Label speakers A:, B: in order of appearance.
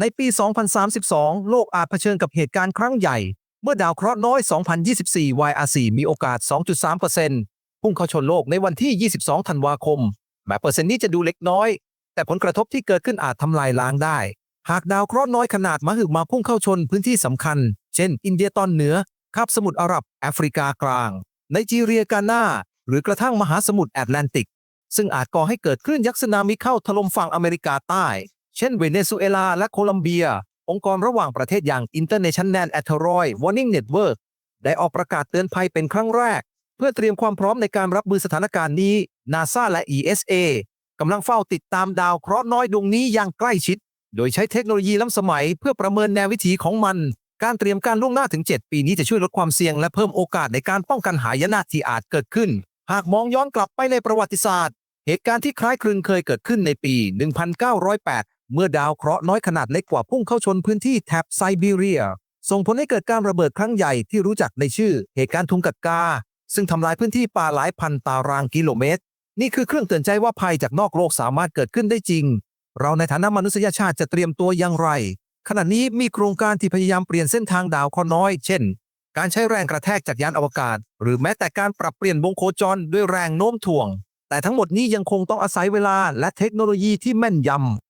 A: ในปี 2032 โลกอาจเผชิญกับเหตุการณ์ครั้งใหญ่ เมื่อดาวเคราะห์น้อย 2024 YRC มีโอกาส 2.3%พุ่งเข้าชนโลกในวันที่ 22 ธันวาคม แม้เปอร์เซ็นต์นี้จะดูเล็กน้อย แต่ผลกระทบที่เกิดขึ้นอาจทำลายล้างได้ หากดาวเคราะห์น้อยขนาดมหึมาพุ่งเข้าชนพื้นที่สำคัญ เช่น อินเดียตอนเหนือคาบสมุทรอาหรับ แอฟริกากลาง ไนจีเรียกาน่าหรือกระทั่งมหาสมุทรแอตแลนติก ซึ่งอาจก่อให้เกิดคลื่นยักษ์สึนามิเข้าถล่มฝั่งอเมริกาใต้ เช่นเวเนซุเอลาและโคลัมเบีย องค์กรระหว่างประเทศอย่าง International a t e r o y Warning Network ได้ออกประกาศเตือนภัยเป็นครั้งแรก เพื่อเตรียมความพร้อมในการรับมือสถานการณ์นี้ NASA และ ESA กำลังเฝ้าติดตามดาวเคราะห์น้อยดวงนี้อย่างใกล้ชิด โดยใช้เทคโนโลยีล้ำสมัยเพื่อประเมินแนววิถีของมัน การเตรียมการล่วงหน้าถึง 7 ปีนี้จะช่วยลดความเสี่ยงและเพิ่มโอกาสในการป้องกันหายนะที่อาจเกิดขึ้น หากมองย้อนกลับไปในประวัติศาสตร์ เหตุการณ์ที่คล้ายคลึงเคยเกิดขึ้นในปี 1908 เมื่อดาวเคราะห์น้อยขนาดเล็กกว่าพุ่งเข้าชนพื้นที่แถบไซบีเรีย ส่งผลให้เกิดการระเบิดครั้งใหญ่ที่รู้จักในชื่อเหตุการณ์ทุงกัดกา ซึ่งทำลายพื้นที่ป่าหลายพันตารางกิโลเมตร นี่คือเครื่องเตือนใจว่าภัยจากนอกโลกสามารถเกิดขึ้นได้จริง เราในฐานะมนุษยชาติจะเตรียมตัวอย่างไร ขณะนี้มีโครงการที่พยายามเปลี่ยนเส้นทางดาวเคราะห์น้อย เช่น การใช้แรงกระแทกจากยานอวกาศ หรือแม้แต่การปรับเปลี่ยนวงโคจรด้วยแรงโน้มถ่วง แต่ทั้งหมดนี้ยังคงต้องอาศัยเวลาและเทคโนโลยีที่แม่นยำ